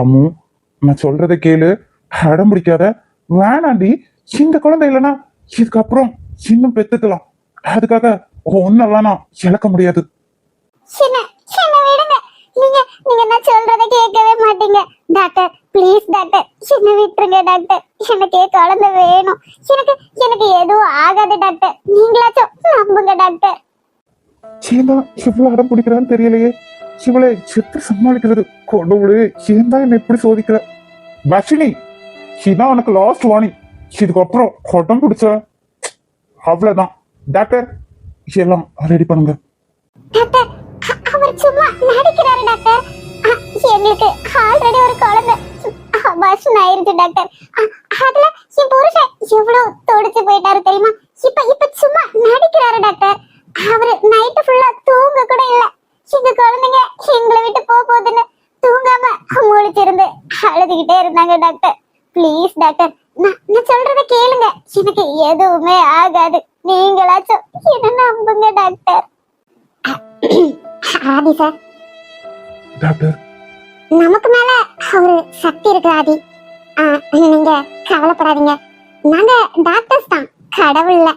அம்மு நான் சொல்றதை கேளு. அடம் பிடிக்காத வேணாண்டி. இந்த குழந்தை இல்லைன்னா இதுக்கப்புறம் இன்னும் பெத்துக்கலாம். அதுக்காக ஒன்னெல்லாம் நான் இழக்க முடியாது. சின்ன சின்ன நீங்க நீங்க நான் சொல்றத கேட்கவே மாட்டீங்க. Doctor please doctor. என்ன விட்டுருங்க டாக்டர். எனக்கு என் குழந்தை வேணும். எனக்கு எனக்கு எதுவும் ஆகாது டாக்டர். நீங்களாச்சும் நம்புங்க டாக்டர். ஏன்டா இவ்வளவு அடம் பிடிக்கிறான்னு தெரியலையே. இவளை எப்படி சமாளிக்கிறது கடவுளே ஏன் தான் என்ன இப்படி சோதிக்கிற வர்ஷினி இதான் உனக்கு லாஸ்ட் வார்னிங் இதுக்கப்புறம் கொடம் பிடிச்ச அவ்வளவுதான் டாக்டர் எல்லாம் ரெடி பண்ணுங்க அவர் சும்மா நடிக்கிறாரு டாக்டர் எங்களுக்கு ஆல்ரெடி ஒரு குழந்தை அபாஷன் ஆயிருச்சு டாக்டர் அதுல என் புருஷன் எவ்வளவு துடிச்சு போயிட்டாரு தெரியுமா இப்ப இப்ப சும்மா நடிக்கிறாரு டாக்டர் அவரு நைட்டு ஃபுல்லா தூங்க கூட இல்ல எங்க குழந்தைங்க எங்களை விட்டு போக போகுதுன்னு தூங்காம முழிச்சிருந்து அழுதுகிட்டே இருந்தாங்க டாக்டர் ப்ளீஸ் டாக்டர் நான் சொல்றத கேளுங்க. எனக்கு எதுவுமே ஆகாது. நீங்களாச்சும் என்ன நம்புங்க டாக்டர் ஆதி சார் டாக்டர் நமக்கு மேல ஒரு சக்தி இருக்கு ஆதி. நீங்க கவலைப்படாதீங்க. நாங்க டாக்டர்ஸ் தான் கடவுள் இல்ல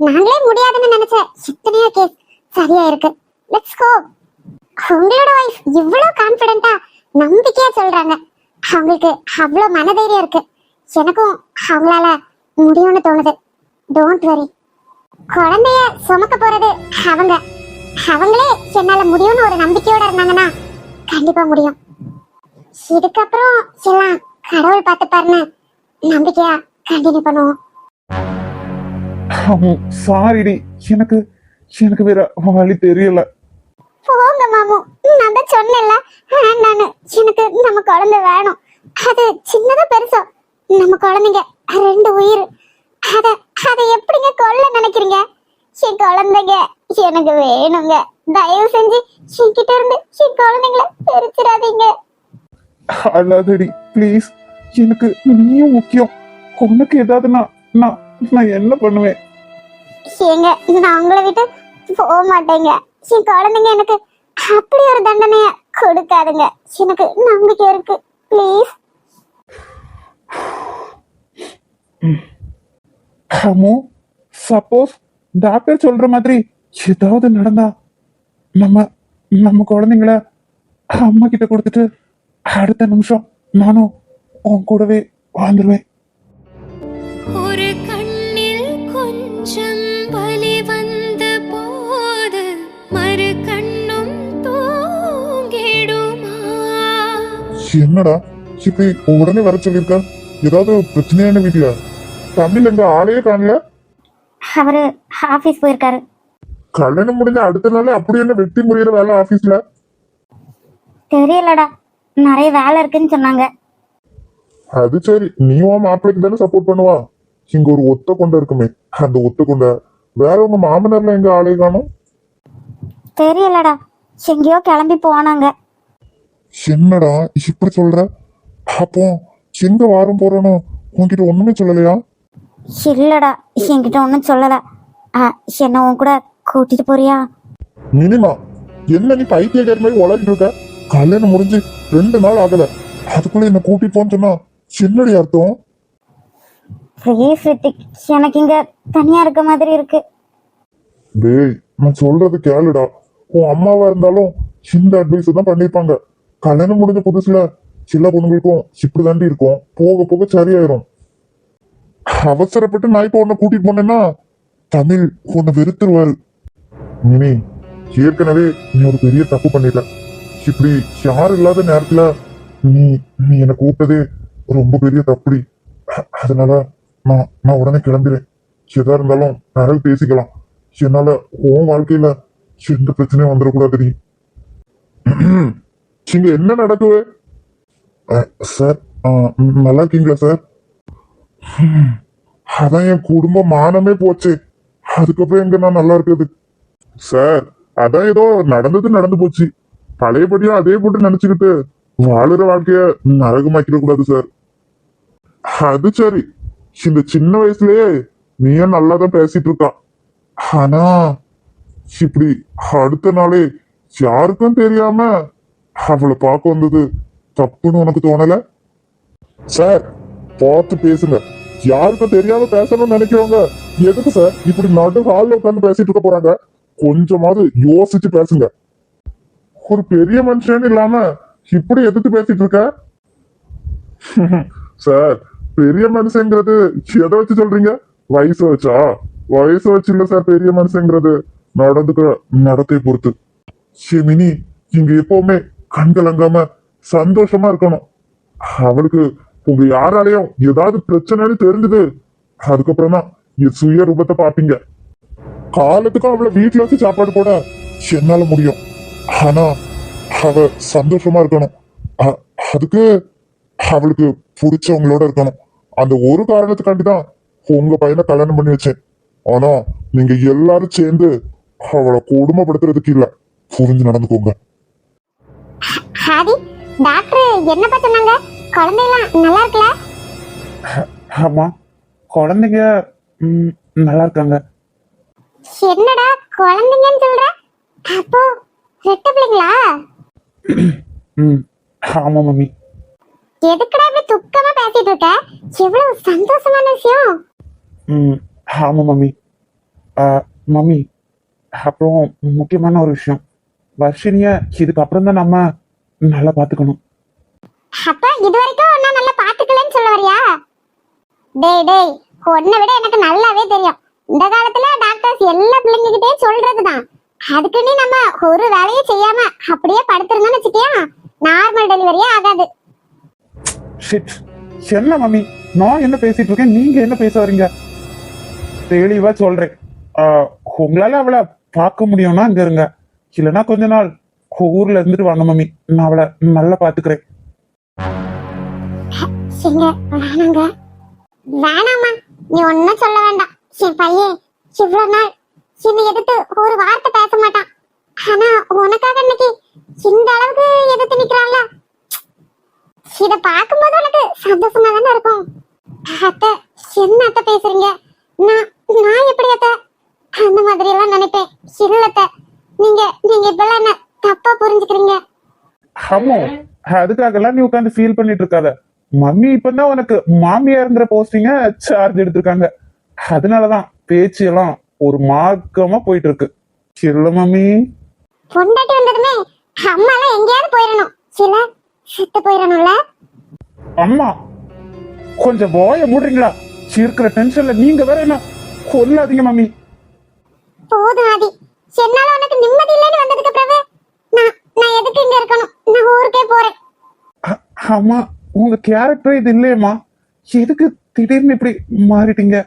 நாங்களே முடியாதுன்னு நினைச்ச எத்தனையோ கேஸ் சரியா இருக்கு. லெட்ஸ் கோ உங்களோட வைஃப் இவ்வளவு கான்பிடென்ட்டா நம்பிக்கையா சொல்றாங்க. அவங்களுக்கு அவ்வளவு மனதைரியம் இருக்கு. எனக்கும் அவங்களால முடியும்னு தோணுது. டோன்ட் வரி குழந்தைய சுமக்க போறது அவங்க. அவங்களே என்னால முடியும்னு ஒரு நம்பிக்கையோட இருந்தாங்கன்னா கண்டிப்பா முடியும். இதுக்கப்புறம் எல்லாம் கடவுள் பார்த்துப்பாருன்னு நம்பிக்கையா கண்டினியூ பண்ணுவோம். சாரிடி எனக்கு எனக்கு வேற வழி தெரியல போங்க மாமு நான் தான் சொன்னேன்ல வேண்டான்னு எனக்கு நம்ம குழந்தை வேணும். அது சின்னதா பெருசா. நம்ம குழந்தைங்க ரெண்டு உயிர். அத அதை எப்படிங்க கொல்ல நினைக்கிறீங்க? என் குழந்தைங்க எனக்கு வேணுங்க. தயவு செஞ்சு என்கிட்ட இருந்து என் குழந்தைங்கள பிரிச்சிடாதீங்க. அல்லாதடி ப்ளீஸ் எனக்கு நீயும் முக்கியம். உனக்கு ஏதாவதுன்னா நான் நான் என்ன பண்ணுவேன்? ஏங்க நான் உங்களை விட்டு போக மாட்டேங்க. என் குழந்தைங்க எனக்கு அப்படி ஒரு தண்டனைய கொடுக்காதுங்க. எனக்கு நம்பிக்கை இருக்கு. ப்ளீஸ் அம்மு சப்போஸ் டாக்டர் சொல்ற மாதிரி ஏதாவது நடந்தா நம்ம நம்ம குழந்தைங்கள அம்மா கிட்ட கொடுத்துட்டு அடுத்த நிமிஷம் நானும் உன் கூடவே வாழ்ந்துருவேன். என்னடா? இப்படி உடனே வர சொல்லியிருக்க ஏதாவது பிரச்சனையான வீட்ல தமிழ் எங்க ஆளையே காணல? அவரு ஆபீஸ் போயிருக்காரு. கல்யாணம் முடிஞ்ச அடுத்த நாளே அப்படி என்ன வெட்டி முறியிற வேலை ஆபீஸ்ல? தெரியலடா. நிறைய வேலை இருக்குன்னு சொன்னாங்க. அது சரி. நீ உன் மாப்பிள்ளைக்கு தானே சப்போர்ட் பண்ணுவா? இங்க ஒரு ஒத்த கொண்ட இருக்குமே. அந்த ஒத்த கொண்ட வேற உங்க மாமனார்ல எங்க ஆளையே காணும்? தெரியலடா. எங்கேயோ கிளம்பி போனாங்க. என்னடா இப்படி சொல்ற? அப்போ எங்க வாரம் போறோன்னு உன்கிட்ட ஒண்ணுமே சொல்லலையா? இல்லடா என்கிட்ட ஒன்றும் சொல்லல. ஆ, என்ன உன் கூட கூட்டிட்டு போறியா? மினிமா என்ன நீ பைத்தியக்கார மாதிரி உளறிட்டு இருக்க? கல்யாணம் முடிஞ்சு ரெண்டு நாள் ஆகல. அதுக்குள்ள என்ன கூட்டிட்டு போன்னு சொன்னா என்னடி அர்த்தம்? ப்ளீஸ் ரித்திக் எனக்கு இங்க தனியா இருக்க மாதிரி இருக்கு. டேய் நான் சொல்றது கேளுடா. உன் அம்மாவா இருந்தாலும் இந்த அட்வைஸ் தான் பண்ணிருப்பாங்க. கல்யாணம் முடிஞ்ச புதுசுல சில பொண்ணுங்களுக்கும் இப்படி தாண்டி இருக்கும். போக போக சரியாயிரும். அவசரப்பட்டு நான் இப்ப உன்னை கூட்டிட்டு போனேன்னா தமிழ் உன்னை வெறுத்துருவாரு. மினி ஏற்கனவே நீ ஒரு பெரிய தப்பு பண்ணிட்ட. இப்படி யாரும் இல்லாத நேரத்துல நீ நீ என்னை கூப்பிட்டதே ரொம்ப பெரிய தப்புடி. அதனால நான் நான் உடனே கிளம்புறேன். எதா இருந்தாலும் நிறைய பேசிக்கலாம். என்னால உன் வாழ்க்கையில எந்த பிரச்சனையும் வந்துடக்கூடாதுடி. இங்க என்ன நடக்குது? சார் ம், நல்லா இருக்கீங்களா சார்? அதான் என் குடும்ப மானமே போச்சு. அதுக்கப்புறம் எங்க நான் நல்லா இருக்குது சார் அதான் ஏதோ நடந்தது நடந்து போச்சு. பழையபடியா அதே போட்டு நினைச்சுக்கிட்டு வாழுற வாழ்க்கைய நரகமாக்கிட கூடாது சார். அது சரி. இந்த சின்ன வயசுலயே நீயும் நல்லா தான் பேசிட்டு இருக்கான் ஆனா இப்படி அடுத்த நாளே யாருக்கும் தெரியாம அவளை பார்க்க வந்தது தப்புன்னு உனக்கு தோணல? சார் பார்த்து பேசுங்க. யாருக்கும் தெரியாம பேசணும்னு நினைக்கிறவங்க எதுக்கு சார் இப்படி நடு ஹால்ல உட்காந்து பேசிட்டு இருக்க போறாங்க? கொஞ்சமாவது யோசிச்சு பேசுங்க. ஒரு பெரிய மனுஷன் இல்லாம இப்படி எதிர்த்து பேசிட்டு இருக்க? சார் பெரிய மனுஷங்கிறது எதை வச்சு சொல்றீங்க? வயசு வச்சா? வயசு வச்சு இல்ல சார் பெரிய மனுஷங்கிறது நடந்துக்கிற நடத்தை பொறுத்து. ஷிமினி இங்க எப்பவுமே கண் கலங்காம சந்தோஷமா இருக்கணும். அவளுக்கு உங்க யாராலையும் ஏதாவது பிரச்சனைன்னு தெரிஞ்சது. அதுக்கப்புறம் தான் என் சுய ரூபத்தை பாப்பீங்க காலத்துக்கும் அவளை வீட்டுல வச்சு சாப்பாடு போட என்னால முடியும். ஆனா அவ சந்தோஷமா இருக்கணும். அதுக்கு அவளுக்கு பிடிச்சவங்களோட இருக்கணும். அந்த ஒரு காரணத்துக்காண்டி தான் உங்க பையனை கல்யாணம் பண்ணி வச்சேன். ஆனா நீங்க எல்லாரும் சேர்ந்து அவளை கொடுமைப்படுத்துறதுக்கு இல்ல. புரிஞ்சு நடந்துக்கோங்க. ஆதி டாக்டர் என்னப்பா சொன்னாங்க? குழந்தைலாம் நல்லா இருக்குல்ல ஆமா குழந்தைங்க நல்லா இருக்காங்க. என்னடா குழந்தைங்கன்னு சொல்ற? அப்போ ரெட்ட பிள்ளைங்களா? ம் ஆமா மம்மி. எதுக்குடா இப்படி துக்கமா பேசிட்டு இருக்க? எவ்வளவு சந்தோஷமான விஷயம். ம் ஆமா மம்மி. ஆ, மம்மி அப்புறம் முக்கியமான ஒரு விஷயம். வர்ஷினிய இதுக்கப்புறம் தான் நம்ம நல்லா பார்த்துக்கணும். அப்ப இது வரைக்கும் நான் நல்லா பாத்துக்கலன்னு சொல்ல வரியா? டேய் டேய் உன்னை விட எனக்கு நல்லாவே தெரியும். இந்த காலத்துல டாக்டர்ஸ் எல்லா பிள்ளைங்ககிட்டே சொல்றதுதான். அதுக்குன்னு நம்ம ஒரு வேலையும் செய்யாம அப்படியே படுத்திருந்தோம்னு வச்சுக்கியா? நார்மல் டெலிவரியே ஆகாது. ஷிட் என்ன மம்மி? நான் என்ன பேசிட்டு இருக்கேன்? நீங்க என்ன பேச வரீங்க? தெளிவா சொல்றேன். உங்களால அவளை பார்க்க முடியும்னா இங்க இருங்க. இல்லைன்னா கொஞ்ச நாள் ஊர்ல இருந்துட்டு வாங்க மம்மி. நான் அவளை நல்லா பாத்துக்கிறேன். எங்க வேணாங்க. வேணாம்மா. நீ ஒன்னும் சொல்ல வேண்டாம். என் பையன் இவ்வளவு நாள் என்னை எதிர்த்து ஒரு வார்த்தை பேச மாட்டான். ஆனா உனக்காக இன்னைக்கு இந்த அளவுக்கு எதிர்த்து நிக்கிறான்ல. இத பார்க்கும்போது உனக்கு சந்தோஷமா தானே இருக்கும். அத்தை என்ன அத்தை பேசுறீங்க? நான் நான் எப்படி அத்தை? அந்த மாதிரி எல்லாம் நினைப்பேன். இல்ல நீங்க நீங்க இப்பெல்லாம் என்ன தப்பா புரிஞ்சுக்கிறீங்க? ஆமா அதுக்காகலாம் நீ உட்காந்து ஃபீல் பண்ணிட்டு இருக்காத மம்மி இப்பதான் உனக்கு மாமியாருங்கிற போஸ்டிங்க சார்ஜ் எடுத்திருக்காங்க. அதனாலதான் பேச்சு எல்லாம் ஒரு மார்க்கமா போயிட்டு இருக்கு இல்ல மம்மி. பொண்டாட்டி வந்ததுமே அம்மா எல்லாம் எங்கேயாவது போயிடணும் சில செத்து போயிடணும்ல அம்மா கொஞ்சம் வாய மூடுறீங்களா? இருக்கிற டென்ஷன்ல நீங்க வேற என்ன? கொல்லாதீங்க மம்மி. போதும் ஆதி. என்னால உனக்கு நிம்மதி இல்லைன்னு வந்ததுக்கு பிறகு நான் நான் எதுக்கு இங்க இருக்கணும்? நான் ஊருக்கே போறேன். அம்மா உங்க கேரக்டர் இது இல்லையம்மா. எதுக்கு திடீர்னு இப்படி மாறிட்டீங்க?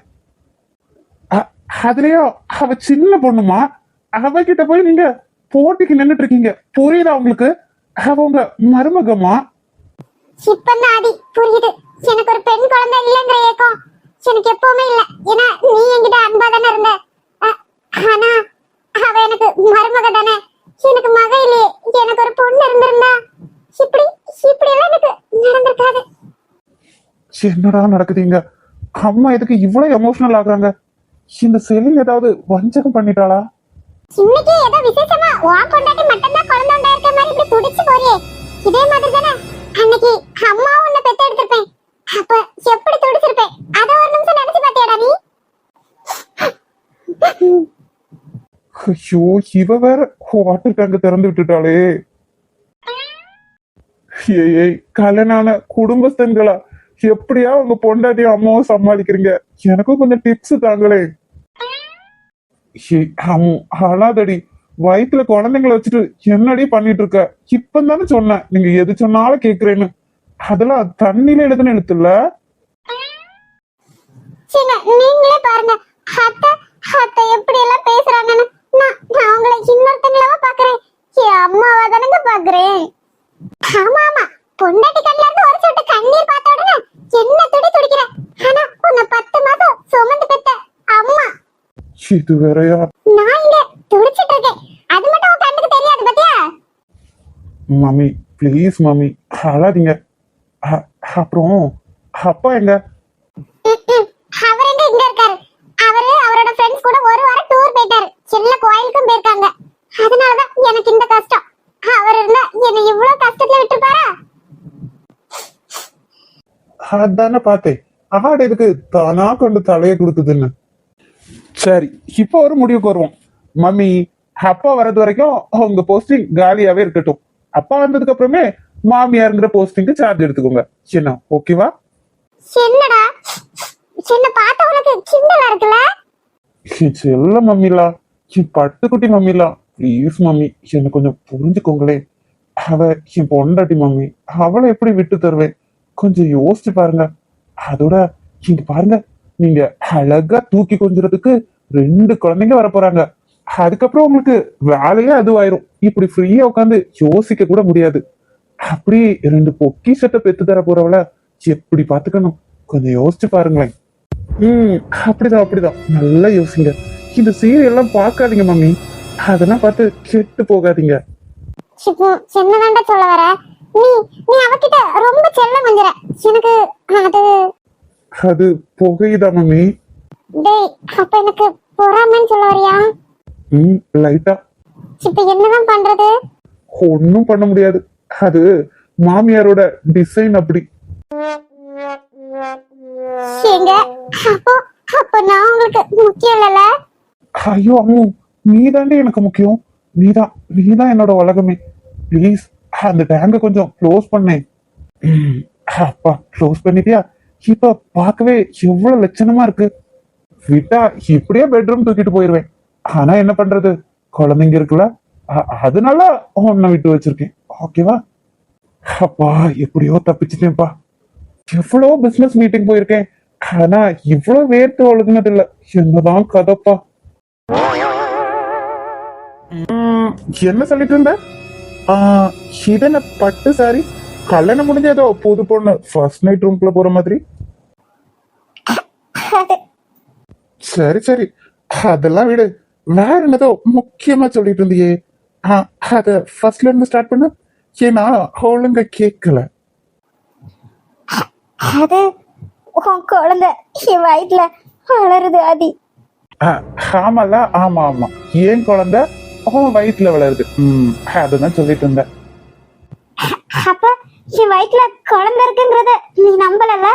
அதுலயோ அவ சின்ன பொண்ணுமா? அவகிட்ட போய் நீங்க போட்டிக்கு நின்னுட்டு இருக்கீங்க. புரியுதா உங்களுக்கு? அவ உங்க மருமகமா இப்பதான் ஆதி புரியுது. எனக்கு ஒரு பெண் குழந்தை இல்லைங்கிற ஏக்கம் எனக்கு எப்பவுமே இல்ல. ஏன்னா நீ என்கிட்ட அன்பா தானே இருந்த ஆனா அவ எனக்கு மருமக தானே? எனக்கு மக இல்லையே எனக்கு ஒரு பொண்ணு இருந்திருந்தா? இப்படி இப்படி எல்லாம் எனக்கு நடந்திருக்காது. என்னடா நடக்குதுங்க? அம்மா எதுக்கு இவ்வளவு எமோஷனல் ஆகுறாங்க? இந்த செலின் ஏதாவது வஞ்சகம் பண்ணிட்டாளா? இன்னைக்கு ஏதோ விசேஷமா உன் பொண்டாட்டி மட்டும்தான் குழந்தை உண்டாயிருக்க மாதிரி இப்படி துடிச்சு போறியே. இதே மாதிரி தானே? அன்னைக்கு அம்மாவும் உன்னை பெத்து எடுத்திருப்பேன். அப்ப எப்படி துடிச்சிருப்பேன்? அத ஒரு நிமிஷம் நினைச்சு பாத்தியாடா நீ? ஐயோ இவ வேற வாட்டர் டேங்க் திறந்து விட்டுட்டாளே. ஏய் ஏய் கல்யாணான குடும்பஸ்தன்களா எப்படியா உங்க பொண்டாட்டியும் அம்மாவும் சமாளிக்கிறீங்க? எனக்கும் கொஞ்சம் டிப்ஸ் தாங்களே. ஏய், அம்மு, அழாதடி. வயித்துல குழந்தைங்களை வச்சுட்டு என்னடி பண்ணிட்டு இருக்க? இப்பதானே சொன்னேன். நீங்க எது சொன்னாலும் கேக்குறேன்னு. அதெல்லாம் தண்ணியில எழுதுன எழுத்துல நீங்களே பாருங்க. அத்தை அத்தை எப்படி எல்லாம் பேசுறாங்கன்னு. நான் உங்களை இன்னொருத்தங்களாவா பாக்குறேன் அம்மாவா தானங்க பாக்குறேன் ஆமா ஆமா. பொண்டாட்டி கண்ணுல இருந்து ஒரு சொட்டு கண்ணீர் பார்த்த உடனே என்ன துடி துடிக்கிற? ஆனா உன்னை பத்து மாசம் சுமந்து பெத்த அம்மா. இது வேறயா? நான் இங்க துடிச்சிட்டு இருக்கேன். அது மட்டும் உன் கண்ணுக்கு தெரியாது பாத்தியா? மம்மி ப்ளீஸ் மம்மி அழாதீங்க. அப்புறம் அப்பா எங்க அவர் எங்க இங்க இருக்காரு அவரு அவரோட ஃப்ரெண்ட்ஸ் கூட ஒரு வாரம் டூர் போயிட்டாரு சின்ன கோயிலுக்கும் போயிருக்காங்க அதனாலதான் எனக்கு இந்த கஷ்டம் அவர் இருந்தா என்னை இவ்வளவு கஷ்டத்துல விட்டுப்பாரா அதானே பார்த்தேன். ஆடு எதுக்கு தானா கொண்டு தலையை கொடுக்குதுன்னு சரி இப்போ ஒரு முடிவுக்கு வருவோம். மம்மி அப்பா வர்றது வரைக்கும் உங்க போஸ்டிங் காலியாவே இருக்கட்டும். அப்பா வந்ததுக்கு அப்புறமே மாமியாருங்கிற போஸ்டிங்க்கு சார்ஜ் எடுத்துக்கோங்க. என்ன ஓகேவா என்னடா சின்ன பார்த்த உனக்கு கிண்டலா இருக்குல்ல? என் செல்ல மம்மிலா பட்டுக்குட்டி மம்மிலா. ப்ளீஸ் மம்மி என்ன கொஞ்சம் புரிஞ்சுக்கோங்களேன். அவ என் பொண்டாட்டி மம்மி. அவளை எப்படி விட்டு தருவேன்? கொஞ்சம் யோசிச்சு பாருங்க. அதோட இங்க பாருங்க. நீங்க அழகா தூக்கி கொஞ்சறதுக்கு ரெண்டு குழந்தைங்க வர போறாங்க. அதுக்கப்புறம் உங்களுக்கு வேலையே அதுவாயிரும். இப்படி ஃப்ரீயா உட்காந்து யோசிக்க கூட முடியாது. அப்படி ரெண்டு பொக்கி சட்டை பெத்து தர போறவள எப்படி பாத்துக்கணும்? கொஞ்சம் யோசிச்சு பாருங்களேன். ம் அப்படிதான் அப்படிதான். நல்லா யோசிங்க. இந்த சீரியல் எல்லாம் பார்க்காதீங்க மம்மி. அதெல்லாம் பார்த்து கெட்டு போகாதீங்க. இப்போ சொல்ல வர. நீ நீ அவகிட்ட ரொம்ப செல்லம் கொஞ்சற எனக்கு அது அது புகையுதா மம்மி? டேய் அப்ப எனக்கு பொறாமைன்னு சொல்ல வரியா? ம் லைட்டா. இப்ப என்னதான் பண்றது? ஒன்றும் பண்ண முடியாது. அது மாமியாரோட டிசைன் அப்படி. ஏங்க அப்போ அப்ப நான் உங்களுக்கு முக்கியம் இல்லைல்ல? ஐயோ அம்மு நீ எனக்கு முக்கியம். நீதான் நீதான் என்னோட உலகமே. ப்ளீஸ் அந்த டேங்க கொஞ்சம் க்ளோஸ் பண்ணேன் அப்பா க்ளோஸ் பண்ணிட்டியா? இப்ப பார்க்கவே எவ்வளவு லட்சணமா இருக்கு. விட்டா இப்படியே பெட்ரூம் தூக்கிட்டு போயிருவேன். ஆனா என்ன பண்றது? குழந்தைங்க இருக்குல்ல. அதனால உன்னை விட்டு வச்சிருக்கேன். ஓகேவா அப்பா எப்படியோ தப்பிச்சிட்டேன்ப்பா. எவ்வளவு பிசினஸ் மீட்டிங் போயிருக்கேன். ஆனா இவ்வளவு வேர்த்து ஒழுகுனது இல்ல. என்னதான் கதப்பா. என்ன சொல்லிட்டு இருந்த? ஆஹ், இது என்ன பட்டு சாரி கல்யாணம் முடிஞ்ச ஏதோ புது பொண்ணு ஃபர்ஸ்ட் நைட் ரூம்குள்ள போற மாதிரி சரி சரி அதெல்லாம் விடு வேற என்னதோ முக்கியமா சொல்லிட்டு இருந்தியே அத ஃபர்ஸ்ட்ல இருந்து ஸ்டார்ட் பண்ணு ஏன்னா ஒழுங்க கேட்கல அது உன் குழந்தை என் வயிற்றுல வளருது ஆதி ஆமால ஆமா ஆமா ஏன் குழந்தை அவன் வயிற்றுல வளருது. ம். அதுதான் சொல்லிட்டு இருந்தேன் அப்ப என் வயிற்றுல குழந்தை இருக்குங்கிறத நீ நம்பலல்ல?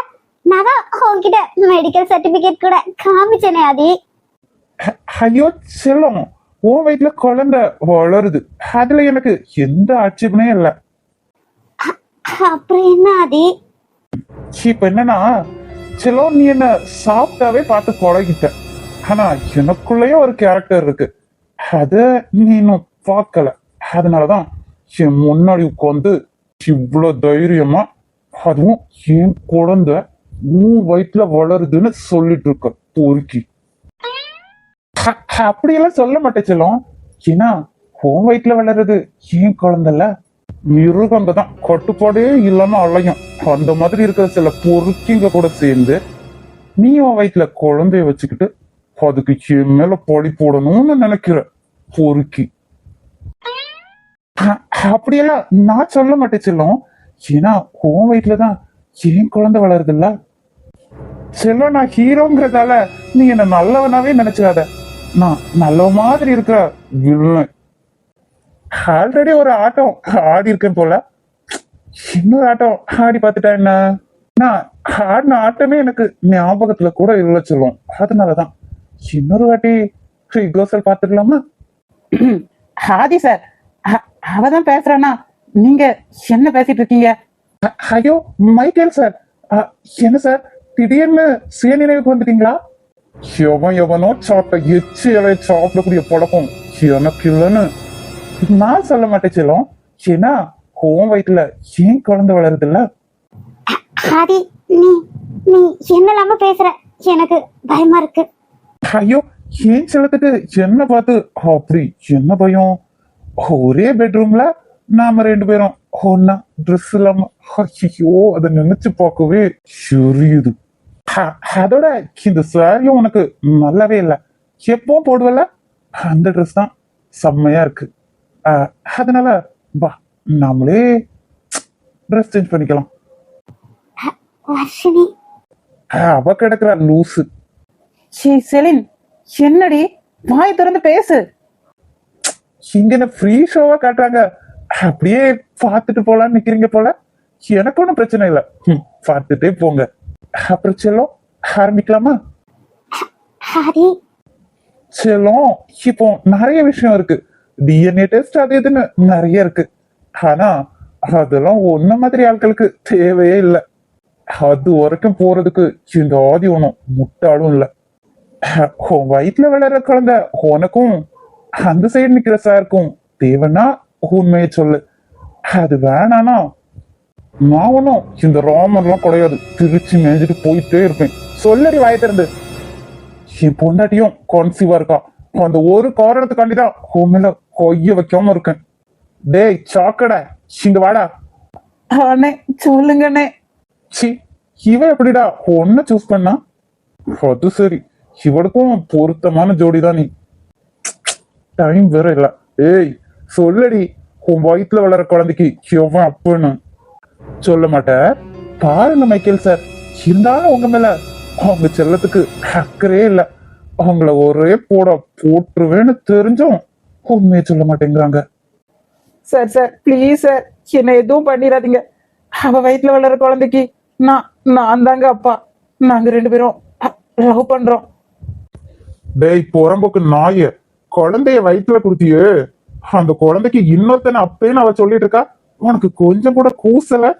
நான் தான் உன்கிட்ட மெடிக்கல் சர்டிபிகேட் கூட காமிச்சேனே ஆதி. ஐயோ செல்லம் உன் வயிற்றுல குழந்தை வளருது. அதுல எனக்கு எந்த ஆட்சேபனே இல்லை. அப்புறம் என்ன ஆதி? இப்ப என்னன்னா செல்லம் நீ என்ன சாப்பிட்டாவே பார்த்து பழகிட்ட ஆனா எனக்குள்ளேயும் ஒரு கேரக்டர் இருக்கு. அதை இன்னும் பார்க்கல. அதனாலதான் என் முன்னாடி உட்காந்து இவ்வளவு தைரியமா அதுவும் என் குழந்தை உன் வயிற்றுல வளருதுன்னு சொல்லிட்டு இருக்க பொறுக்கி. அப்படியெல்லாம் சொல்ல மாட்டேன் செல்லம். ஏன்னா உன் வயிற்றுல வளருது ஏன் குழந்தைல மிருகங்க தான் கட்டுப்பாடே இல்லாம அலையும். அந்த மாதிரி இருக்கிற சில பொறுக்கிங்க கூட சேர்ந்து நீ உன் வயிற்றுல குழந்தைய வச்சுக்கிட்டு அதுக்கு என் மேல பழி போடணும்னு நினைக்கிற. பொறுக்கி அப்படியெல்லாம் நான் சொல்ல மாட்டேன் செல்லும். ஏன்னா ஹோம் வயிற்றுல தான் ஏன் குழந்தை வளருதுல்ல? செல்லம் நான் ஹீரோங்கிறதால நீ என்ன நல்லவனாவே நினைச்சிடாத. நான் நல்ல மாதிரி இருக்கிற வில்லன். ஆல்ரெடி ஒரு ஆட்டம் ஆடி இருக்கேன் போல. இன்னொரு ஆட்டம் ஆடி பார்த்துட்டா என்ன? நான் ஆடின ஆட்டமே எனக்கு ஞாபகத்துல கூட இல்லை சொல்லுவோம் அதனாலதான். இன்னொரு வாட்டி ரிகர்சல் பார்த்துக்கலாமா? ஆதி சார் அ- அவதான் பேசுறானா? நீங்க என்ன பேசிட்டு இருக்கீங்க? ஐயோ மைக்கேல் சார் அ, என்ன சார் திடீர்னு சுயநினைவுக்கு வந்துட்டீங்களா? எவன் எவனோ சாப்பிட்ட எச்சு இலைய சாப்பிடக்கூடிய பழக்கம் எனக்கு இல்லைன்னு. நான் சொல்ல மாட்டேன் செல்லம். ஏன்னா உன் வயிற்றுல ஏன் குழந்தை வளருது இல்ல? ஆதி நீ நீ என்ன இல்லாம பேசுற. எனக்கு பயமா இருக்கு. ஐயோ ஏன் செல்லத்துக்கு என்ன பார்த்து அப்படி என்ன பயம்? ஒரே பெட்ரூம்ல நாம ரெண்டு பேரும் ஒன்னா ட்ரெஸ் இல்லாம ஐயோ அதை நினைச்சு பார்க்கவே எரியுது அதோட இந்த சாரியும் உனக்கு நல்லாவே இல்லை. எப்பவும் போடுவல அந்த ட்ரெஸ் தான் செம்மையா இருக்கு. அதனால வா நாமளே ட்ரெஸ் சேஞ்ச் பண்ணிக்கலாம். அவ கிடக்குறா லூசு. செலின். என்னடி? வாய் திறந்து பேசு. இங்க என்ன ஃப்ரீ ஷோவா காட்டுறாங்க. அப்படியே பார்த்துட்டு போலான்னு நிக்கிறீங்க போல. எனக்கு ஒன்றும் பிரச்சனை இல்லை. ம், பார்த்துட்டே போங்க. அப்புறம் செல்லம் ஆரம்பிக்கலாமா? ஆதி. செல்லம் இப்போ நிறைய விஷயம் இருக்கு. டிஎன்ஏ டெஸ்ட் அது இதுன்னு நிறைய இருக்கு. ஆனா அதெல்லாம் ஒன்ன மாதிரி ஆட்களுக்கு தேவையே இல்லை. அது வரைக்கும் போறதுக்கு இந்த ஆதி ஒன்றும் முட்டாளும் இல்லை. உன் வயிற்றுல வளர்ற குழந்தை உனக்கும் அந்த சைடு நிக்கிற சாருக்கும் தேவைன்னா உண்மையை சொல்லு. அது வேணானா? நான் ஒன்றும் இந்த ரோமர்லாம் கிடையாது. திருச்சி மேய்ஞ்சிட்டு போயிட்டே இருப்பேன். சொல்லடி வாய திறந்து என் பொண்டாட்டியும் கான்சீவா இருக்கா. அந்த ஒரு காரணத்துக்காண்டி தான் உண்மையில கொய்ய வைக்காம இருக்கேன். டேய் சாக்கடை இங்க வாடா. அண்ணே சொல்லுங்க அண்ணே சி இவ எப்படிடா? ஒன்ன சூஸ் பண்ணா? அது சரி. இவனுக்கும் பொருத்தமான ஜோடி தான் நீ டைம் வேற இல்ல ஏய் சொல்லடி உன் வயிற்றுல வளர குழந்தைக்கு எவன் அப்புன்னு சொல்ல மாட்டேன் பாருங்க மைக்கேல் சார் இருந்தாலும் உங்க மேல அவங்க செல்லத்துக்கு அக்கறையே இல்ல அவங்கள ஒரே போட போட்டுருவேன்னு தெரிஞ்சும் உண்மையை சொல்ல மாட்டேங்கிறாங்க சார் சார் ப்ளீஸ் சார் என்ன எதுவும் பண்ணிடாதீங்க அவ வயிற்றுல வளர குழந்தைக்கு நான் நான் தாங்க அப்பா நாங்க ரெண்டு பேரும் லவ் பண்றோம் டேய் புறம்புக்கு நாய குழந்தைய வயிற்றுல குடுத்தியே. அந்த குழந்தைக்கு இன்னொருத்தனை அப்பேன்னு அவ சொல்லிட்டு இருக்கா? உனக்கு கொஞ்சம் கூட கூசல?